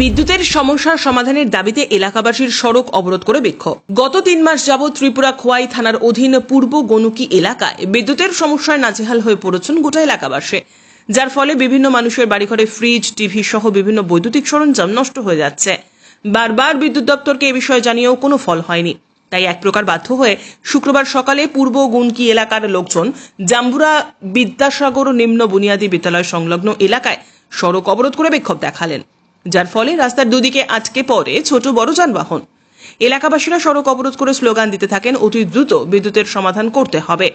বিদ্যুতের সমস্যার সমাধানের দাবিতে এলাকাবাসীর সড়ক অবরোধ করে বিক্ষোভ। গত তিন মাস যাবৎ ত্রিপুরা খোয়াই থানার অধীন পূর্ব গনুকি এলাকায় বিদ্যুতের সমস্যায় নাজেহাল হয়ে পড়েছেন গোটা এলাকাবাসী, যার ফলে বিভিন্ন মানুষের বাড়িঘরে ফ্রিজ, টিভি সহ বিভিন্ন বৈদ্যুতিক সরঞ্জাম নষ্ট হয়ে যাচ্ছে। বারবার বিদ্যুৎ দপ্তরকে এ বিষয়ে জানিয়েও কোনো ফল হয়নি। তাই এক প্রকার বাধ্য হয়ে শুক্রবার সকালে পূর্ব গুনকি এলাকার লোকজন জাম্বুরা বিদ্যাসাগর নিম্ন বুনিয়াদী বিদ্যালয় সংলগ্ন এলাকায় সড়ক অবরোধ করে বিক্ষোভ দেখালেন। যার ফলে রাস্তার দুদিকে আটকে পড়ে ছোট বড় যানবাহন। এলাকাবাসীরা সড়ক অবরোধ করে স্লোগান দিতে থাকেন, অতি দ্রুত বিদ্যুতের সমাধান করতে হবে।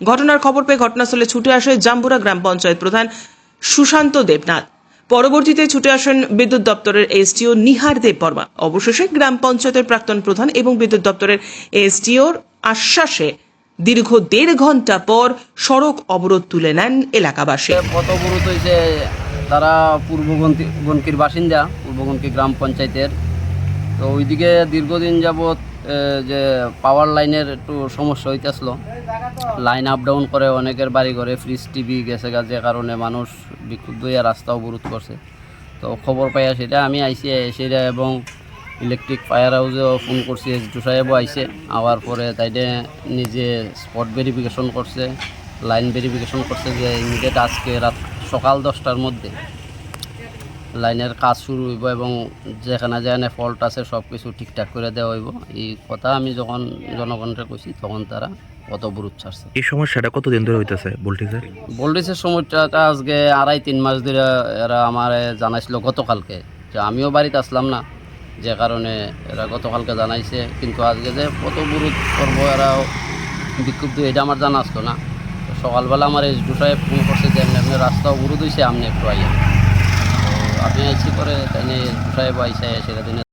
ঘটনার খবর পেয়ে ঘটনাস্থলে ছুটে আসে জাম্বুরা গ্রাম পঞ্চায়েত প্রধান সুশান্ত দেবনাথ। পরবর্তীতে ছুটে আসেন বিদ্যুৎ দপ্তরের এসডিও নিহার দেব বর্মা অবশেষে গ্রাম পঞ্চায়েতের প্রাক্তন প্রধান এবং বিদ্যুৎ দপ্তরের এসডিওর আশ্বাসে দীর্ঘ দেড় ঘণ্টা পর সড়ক অবরোধ তুলে নেন এলাকাবাসী। কত গুরুত্ব হয়েছে তারা পূর্ব গন্তি- গনকির বাসিন্দা পূর্ব গনকি গ্রাম পঞ্চায়েতের। তো ওইদিকে দীর্ঘদিন যাবৎ যে পাওয়ার লাইনের একটু সমস্যা হইতেছিল। লাইন আপ ডাউন করে অনেকের বাড়ি ঘরে ফ্রিজ টিভি গেছে গা যে কারণে মানুষ বিক্ষুব্ধ হইয়া রাস্তা অবরোধ করছে। তো খবর পাইয়া সেটা আমি আইসি সেটা এবং ইলেকট্রিক ফায়ার হাউসেও ফোন করছি এসডু সাহেবও আইসে আওয়ার পরে তাইলে নিজে স্পট ভেরিফিকেশন করছে লাইন ভেরিফিকেশন করছে যে ইমিডিয়েট আজকে রাত সকাল দশটার মধ্যে লাইনের কাজ শুরু হইব এবং যেখানে যেখানে ফল্ট আছে সব কিছু ঠিকঠাক করে দেওয়া হইব। এই কথা আমি যখন জনগণকে কইছি তখন তারা কত বুরুত ছাড়ছে। এই সমস্যাটা কতদিন ধরে হইতেছে ভোল্টেজের? ভোল্টেজের সময়টা আজকে আড়াই তিন মাস ধরে এরা আমার জানাইছিল গতকালকে। যে আমিও বাড়িতে আসলাম না যে কারণে এরা গতকালকে জানাইছে। কিন্তু আজকে যে কত বুরুত করব এরা বিক্ষুব্ধ এটা আমার জানা আসতো না। সকালবেলা আমার এই সাহেব ফোন করছে যে এমনি আপনি রাস্তা অবরোধ হয়েছে আপনি একটু আইয়া। আপনি আইসি করে তাই সাহেব আইসে দিনে